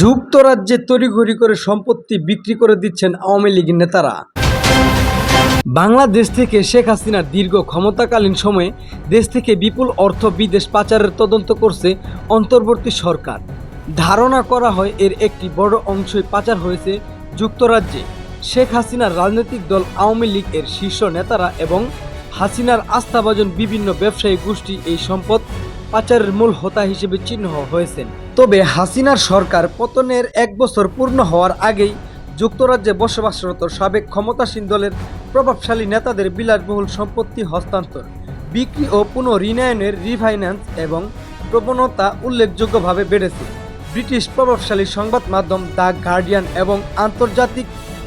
যুক্তরাজ্যে তড়িঘড়ি করে সম্পত্তি বিক্রি করে দিচ্ছেন আওয়ামী লীগের নেতারা। বাংলাদেশ থেকে শেখ হাসিনার দীর্ঘ ক্ষমতাকালীন সময়ে দেশ থেকে বিপুল অর্থ বিদেশ পাচারের তদন্ত করছে অন্তর্বর্তী সরকার। ধারণা করা হয় এর একটি বড় অংশই পাচার হয়েছে যুক্তরাজ্যে। শেখ হাসিনার রাজনৈতিক দল আওয়ামী লীগ এর শীর্ষ নেতারা এবং হাসিনার আস্থাভাজন বিভিন্ন ব্যবসায়ী গোষ্ঠী এই সম্পদ পাচারের মূল হোতা হিসেবে চিহ্ন হয়েছেন। তবে হাসিনার সরকার পতনের এক বছর পূর্ণ হওয়ার আগেই যুক্তরাজ্যে বসবাসরত সাবেক ক্ষমতাসীন দলের প্রভাবশালী নেতাদের বিলাসবহুল সম্পত্তি হস্তান্তর, বিক্রি ও পুনঃঋণায়নের রিফাইন্যান্স এবং প্রবণতা উল্লেখযোগ্যভাবে বেড়েছে। ব্রিটিশ প্রভাবশালী সংবাদ মাধ্যম দ্য গার্ডিয়ান এবং আন্তর্জাতিক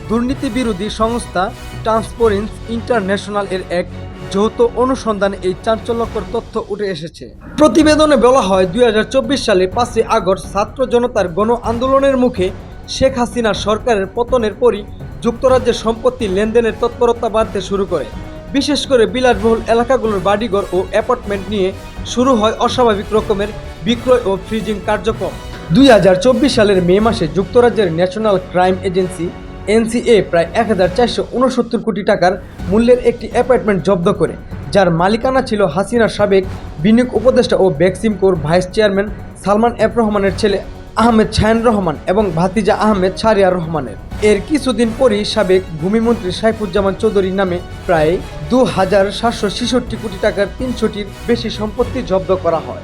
দুর্নীতি বিরোধী সংস্থা ট্রান্সপোরেন্স ইন্টারন্যাশনাল এর এক যৌথ অনুসন্ধানে এই চাঞ্চল্যকর তথ্য উঠে এসেছে। প্রতিবেদনে বলা হয়, দুই হাজার চব্বিশ সালে পাঁচই আগস্ট ছাত্র জনতার গণ আন্দোলনের মুখে শেখ হাসিনার সরকারের পতনের পরই যুক্তরাজ্যের সম্পত্তি লেনদেনের তৎপরতা বাড়তে শুরু করে। বিশেষ করে বিলাসবহুল এলাকাগুলোর বাড়িঘর ও অ্যাপার্টমেন্ট নিয়ে শুরু হয় অস্বাভাবিক রকমের বিক্রয় ও ফ্রিজিং কার্যক্রম। দুই হাজার চব্বিশ সালের মে মাসে যুক্তরাজ্যের ন্যাশনাল ক্রাইম এজেন্সি এনসিএ প্রায় এক হাজার চারশো উনসত্তর কোটি টাকার মূল্যের একটি অ্যাপার্টমেন্ট জব্দ করে, যার মালিকানা ছিল হাসিনার সাবেক বিনিয়োগ উপদেষ্টা ও বেক্সিমকোর ভাইস চেয়ারম্যান সালমান এফ রহমানের ছেলে আহমেদ ছায়ন রহমান এবং ভাতিজা আহমেদ ছারিয়ার রহমানের। এর কিছুদিন পরই সাবেক ভূমিমন্ত্রী সাইফুজ্জামান চৌধুরীর নামে প্রায় দু হাজার সাতশো ছেষট্টি কোটি টাকার তিনশোটির বেশি সম্পত্তি জব্দ করা হয়।